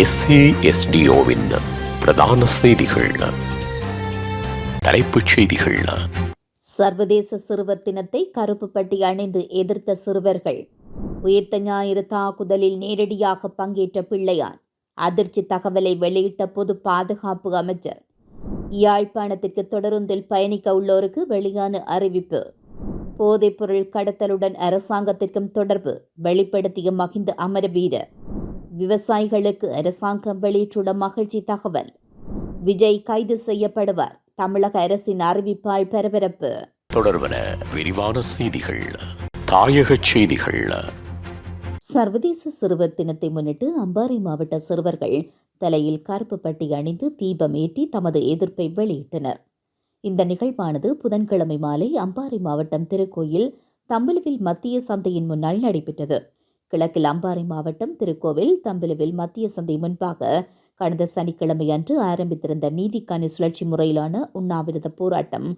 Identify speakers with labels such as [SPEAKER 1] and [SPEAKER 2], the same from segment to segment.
[SPEAKER 1] எஸ்ஏஎஸ்டிஓவின் பிரதான செய்திகள். தலைப்புச் செய்திகள்.
[SPEAKER 2] சர்வதேச சிறுவர் தினத்தை கருப்பு பட்டி அணிந்து எதிர்த்த சிறுவர்கள். உயிர்த்த ஞாயிறு தாக்குதலில் நேரடியாக பங்கேற்ற பிள்ளையார். அதிர்ச்சி தகவலை வெளியிட்ட பொது பாதுகாப்பு அமைச்சர். யாழ்ப்பாணத்திற்கு தொடருந்தில் பயணிக்க உள்ளோருக்கு வெளியான அறிவிப்பு. போதைப்பொருள் கடத்தலுடன் அரசாங்கத்திற்கும் தொடர்பு. வெளிப்படுத்திய மகிந்த அமரவீரர். விவசாயிகளுக்கு அரசாங்கம் வெளியிட்டுள்ள மகிழ்ச்சி தகவல். விஜய் கைது செய்யப்படுவார். தமிழக அரசின் அறிவிப்பால் பரபரப்பு.
[SPEAKER 1] தொடர்பன விரிவான செய்திகள். தாயகச் செய்திகள்.
[SPEAKER 2] சர்வதேச சிறுவர் தினத்தை முன்னிட்டு அம்பாறை மாவட்ட சிறுவர்கள் தலையில் கருப்பு பட்டி அணிந்து தீபமேற்றி தமது எதிர்ப்பை வெளியிட்டனர். இந்த நிகழ்வானது புதன்கிழமை மாலை அம்பாறை மாவட்டம் திருக்கோயில் தம்பலுவில் மத்திய சந்தையின் முன்னால் நடைபெற்றது. கிழக்கில் அம்பாறை மாவட்டம் திருக்கோவில் தம்பிலுவில் மத்திய சந்தை முன்பாக கடந்த சனிக்கிழமை அன்று ஆரம்பித்திருந்த நீதிக்கான சுழற்சி முறையிலான உண்ணாவிரத போராட்டம்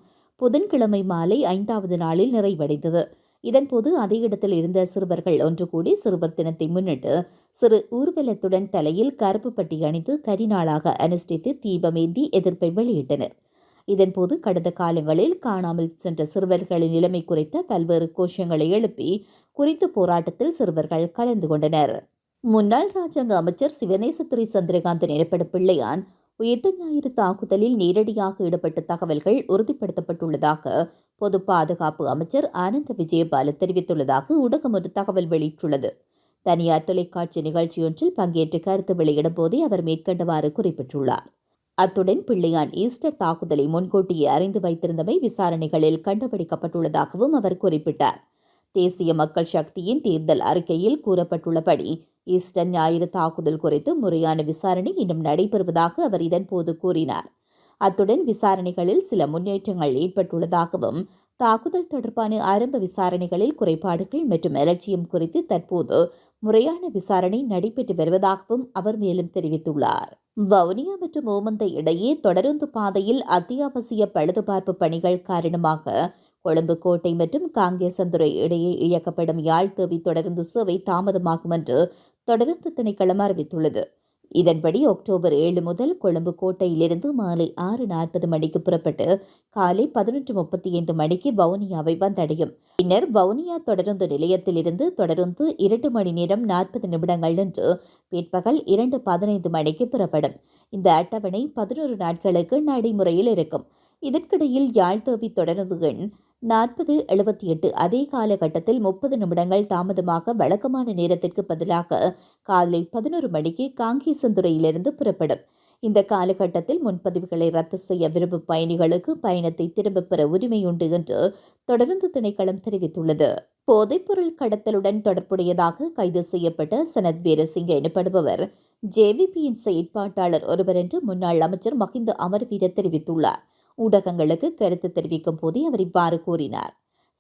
[SPEAKER 2] புதன்கிழமை மாலை ஐந்தாவது நாளில் நிறைவடைந்தது. இதன்போது அதே இடத்தில் இருந்த சிறுவர்கள் ஒன்று கூடி சிறுவர் தினத்தை முன்னிட்டு சிறு ஊர்வலத்துடன் தலையில் கருப்பு பட்டி அணிந்து கரிநாளாக அனுஷ்டித்து தீபமேந்தி எதிர்ப்பை வெளியிட்டனர். இதன்போது கடந்த காலங்களில் காணாமல் சென்ற சிறுவர்களின் நிலைமை குறித்த பல்வேறு கோஷங்களை எழுப்பி குறித்த போராட்டத்தில் சிறுவர்கள் கலந்து கொண்டனர். முன்னாள் ராஜாங்க அமைச்சர் சிவநேசத்துறை சந்திரகாந்தன் எனப்படும் பிள்ளையான் உயிர்த்த ஞாயிறு தாக்குதலில் நேரடியாக ஈடுபட்ட தகவல்கள் உறுதிப்படுத்தப்பட்டுள்ளதாக பொது பாதுகாப்பு அமைச்சர் ஆனந்த விஜயபால தெரிவித்துள்ளதாக ஊடகம் ஒரு தகவல் வெளியிட்டுள்ளது. தனியார் தொலைக்காட்சி நிகழ்ச்சியொன்றில் பங்கேற்று கருத்து வெளியிடும் போதே அவர் மேற்கண்டவாறு குறிப்பிட்டுள்ளார். அத்துடன் பிள்ளையான் ஈஸ்டர் தாக்குதலை முன்கூட்டியே அறிந்து வைத்திருந்தமை விசாரணைகளில் கண்டுபிடிக்கப்பட்டுள்ளதாகவும் அவர் குறிப்பிட்டார். தேசிய மக்கள் சக்தியின் தேர்தல் அறிக்கையில் கூறப்பட்டுள்ளபடி ஈஸ்டர் ஞாயிறு தாக்குதல் குறித்து முறையான விசாரணை இன்னும் நடைபெறுவதாக அவர் இதன்போது கூறினார். அத்துடன் விசாரணைகளில் சில முன்னேற்றங்கள் ஏற்பட்டுள்ளதாகவும் தாக்குதல் தொடர்பான ஆரம்ப விசாரணைகளில் குறைபாடுகள் மற்றும் அலட்சியம் குறித்து தற்போது முறையான விசாரணை நடைபெற்று வருவதாகவும் அவர் மேலும் தெரிவித்துள்ளார். வவுனியா மற்றும் ஓமந்தை இடையே தொடருந்து பாதையில் அத்தியாவசிய பழுதுபார்ப்பு பணிகள் காரணமாக கொழும்பு கோட்டை மற்றும் காங்கேசந்துறை இடையே இயக்கப்படும் யாழ் தேவி தொடருந்து சேவை தாமதமாகும் என்று தொடருந்து திணைக்களம் அறிவித்துள்ளது. இதன்படி அக்டோபர் ஏழு முதல் கொழும்பு கோட்டையிலிருந்து மாலை ஆறு நாற்பது மணிக்கு புறப்பட்டு காலை பதினொன்று முப்பத்தி ஐந்து மணிக்கு வவுனியாவை வந்தடையும். பின்னர் வவுனியா தொடருந்து நிலையத்திலிருந்து தொடருந்து இரண்டு மணி நேரம் நாற்பது நிமிடங்கள் என்று பிற்பகல் இரண்டு பதினைந்து மணிக்கு புறப்படும். இந்த அட்டவணை பதினோரு நாட்களுக்கு நடைமுறையில் இருக்கும். இதற்கிடையில் யாழ்தேவி தொடருந்து எண் நாற்பது எழுபத்தி எட்டு அதே காலகட்டத்தில் முப்பது நிமிடங்கள் தாமதமாக வழக்கமான நேரத்திற்கு பதிலாக காலை பதினோரு மணிக்கு காங்கேசந்துறையிலிருந்து புறப்படும். இந்த காலகட்டத்தில் முன்பதிவுகளை ரத்து செய்ய விரும்பும் பயணிகளுக்கு பயணத்தை திரும்பப் பெற உரிமையுண்டு என்று தொடர்ந்து திணைக்களம் தெரிவித்துள்ளது. போதைப்பொருள் கடத்தலுடன் தொடர்புடையதாக கைது செய்யப்பட்ட சனத் வீரசிங்க எனப்படுபவர். ஜேவிபியின் செயற்பாட்டாளர் ஒருவர் என்று முன்னாள் அமைச்சர் மஹிந்த அமர்வீர தெரிவித்துள்ளார். ஊடகங்களுக்கு கருத்து தெரிவிக்கும் போதே அவர் இவ்வாறு கூறினார்.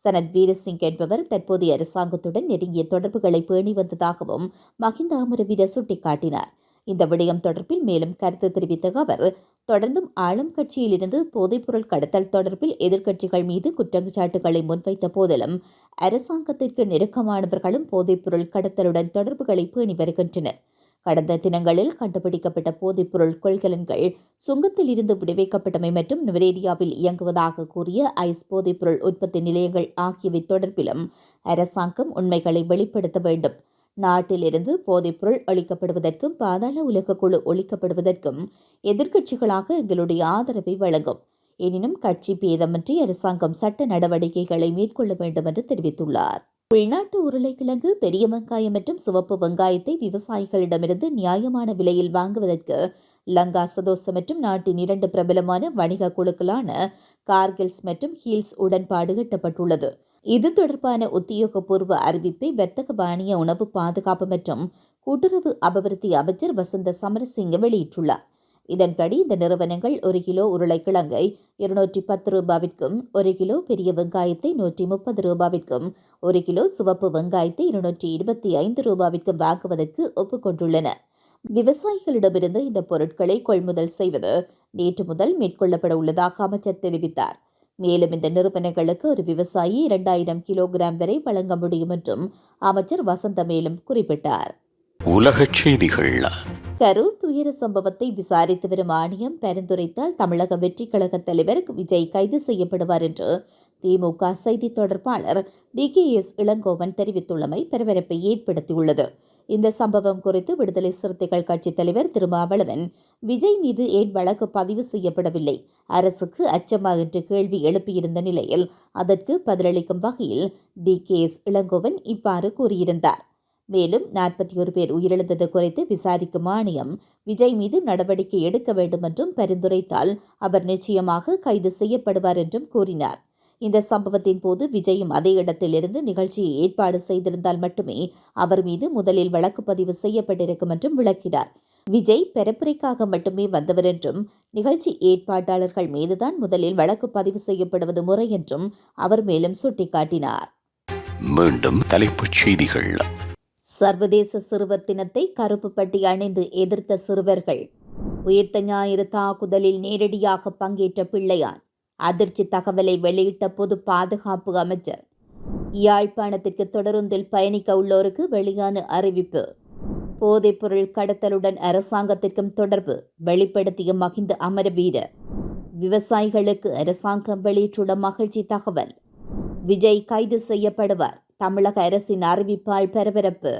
[SPEAKER 2] சனத் வீரசிங் என்பவர் தற்போதைய அரசாங்கத்துடன் நெருங்கிய தொடர்புகளை பேணி வந்ததாகவும் மஹிந்த அமரவீர சுட்டிக்காட்டினார். இந்த விடயம் தொடர்பில் மேலும் கருத்து தெரிவித்த அவர் தொடர்ந்தும் ஆளும் கட்சியிலிருந்து போதைப்பொருள் கடத்தல் தொடர்பில் எதிர்க்கட்சிகள் மீது குற்றச்சாட்டுகளை முன்வைத்த போதிலும் அரசாங்கத்திற்கு நெருக்கமானவர்களும் போதைப்பொருள் கடத்தலுடன் தொடர்புகளை பேணி வருகின்றனர். கடந்த தினங்களில் கண்டுபிடிக்கப்பட்ட போதைப்பொருள் கொள்கலன்கள் சுங்கத்தில் இருந்து விடுவிக்கப்பட்டமை மற்றும் நுவரேரியாவில் இயங்குவதாக கூறிய ஐஸ் போதைப்பொருள் உற்பத்தி நிலையங்கள் ஆகியவை தொடர்பிலும் அரசாங்கம் உண்மைகளை வெளிப்படுத்த வேண்டும். நாட்டிலிருந்து போதைப்பொருள் ஒழிக்கப்படுவதற்கும் பாதாள உலக குழு ஒழிக்கப்படுவதற்கும் எதிர்க்கட்சிகளாக எங்களுடைய ஆதரவை வழங்கும். எனினும் கட்சி பேதமின்றி அரசாங்கம் சட்ட நடவடிக்கைகளை மேற்கொள்ள வேண்டும் என்று தெரிவித்துள்ளார். உள்நாட்டு உருளைக்கிழங்கு பெரிய வெங்காயம் மற்றும் சிவப்பு வெங்காயத்தை விவசாயிகளிடமிருந்து நியாயமான விலையில் வாங்குவதற்கு லங்கா சதோச மற்றும் நாட்டின் இரண்டு பிரபலமான வணிக குழுக்களான கார்கில்ஸ் மற்றும் ஹீல்ஸ் உடன்பாடு எட்டப்பட்டுள்ளது. இது தொடர்பான உத்தியோகபூர்வ அறிவிப்பை வர்த்தக பாணிய உணவு பாதுகாப்பு மற்றும் கூட்டுறவு அபிவிருத்தி அமைச்சர் வசந்த சமரசிங்க வெளியிட்டுள்ளார். இதன்படி இந்த நிறுவனங்கள் ஒரு கிலோ உருளைக்கிழங்கை இருநூற்றி பத்து ரூபாவிற்கும் ஒரு கிலோ பெரிய வெங்காயத்தை நூற்றி முப்பது ரூபாவிற்கும் ஒரு கிலோ சிவப்பு வெங்காயத்தை இருநூற்றி இருபத்தி ஐந்து ரூபாவிற்கும் வாங்குவதற்கு ஒப்புக்கொண்டுள்ளன விவசாயிகளிடமிருந்து இந்த பொருட்களை கொள்முதல் செய்வது நேற்று முதல் மேற்கொள்ளப்பட உள்ளதாக அமைச்சர் தெரிவித்தார். மேலும் இந்த நிறுவனங்களுக்கு ஒரு விவசாயி இரண்டாயிரம் கிலோகிராம் வரை வழங்க முடியும் என்றும் அமைச்சர் வசந்த மேலும் குறிப்பிட்டார்.
[SPEAKER 1] உலகச் செய்திகள்
[SPEAKER 2] கரூர் துயர சம்பவத்தை விசாரித்து வரும் ஆணையம் பரிந்துரைத்தால் தமிழக வெற்றி கழக தலைவர் விஜய் கைது செய்யப்படுவார் என்று திமுக செய்தி தொடர்பாளர் டி கே எஸ் இளங்கோவன் தெரிவித்துள்ளமை பரபரப்பை ஏற்படுத்தியுள்ளது. இந்த சம்பவம் குறித்து விடுதலை சிறுத்தைகள் கட்சித் தலைவர் திருமாவளவன் விஜய் மீது ஏன் வழக்கு பதிவு செய்யப்படவில்லை? அரசுக்கு அச்சமா? என்று கேள்வி எழுப்பியிருந்த நிலையில் அதற்கு பதிலளிக்கும் வகையில் டி கே எஸ் இளங்கோவன் இவ்வாறு கூறியிருந்தார். மேலும் நாற்பத்தி ஒரு பேர் உயிரிழந்தது குறித்து விசாரிக்கும் ஆணையம் விஜய் மீது நடவடிக்கை எடுக்க வேண்டும் என்றும் பரிந்துரைத்தால் அவர் நிச்சயமாக கைது செய்யப்படுவார் என்றும் கூறினார். இந்த சம்பவத்தின் போது விஜயும் அதே இடத்திலிருந்து நிகழ்ச்சியை ஏற்பாடு செய்திருந்தால் மட்டுமே அவர் மீது முதலில் வழக்கு பதிவு செய்யப்பட்டிருக்கும் என்றும் விளக்கினார். விஜய் பெறப்புரைக்காக மட்டுமே வந்தவர் என்றும் நிகழ்ச்சி ஏற்பாட்டாளர்கள் மீதுதான் முதலில் வழக்கு பதிவு செய்யப்படுவது முறை என்றும் அவர் மேலும் சுட்டிக்காட்டினார்.
[SPEAKER 1] மீண்டும் தலைப்புச் செய்திகள்.
[SPEAKER 2] சர்வதேச சிறுவர் தினத்தை கருப்பு பட்டி அணிந்து எதிர்த்த சிறுவர்கள். உயிர்த்த ஞாயிறு தாக்குதலில் நேரடியாக பங்கேற்ற பிள்ளையார். அதிர்ச்சி தகவலை வெளியிட்ட பொது பாதுகாப்பு அமைச்சர். யாழ்ப்பாணத்திற்கு தொடருந்தில் பயணிக்க உள்ளோருக்கு வெளியான அறிவிப்பு. போதைப்பொருள் கடத்தலுடன் அரசாங்கத்திற்கும் தொடர்பு வெளிப்படுத்திய மகிந்த அமரவீரர் விவசாயிகளுக்கு அரசாங்கம் வெளியிட்டுள்ள மகிழ்ச்சி தகவல். விஜய் கைது செய்யப்படுவார். தமிழக அரசின் அறிவிப்பால் பரபரப்பு.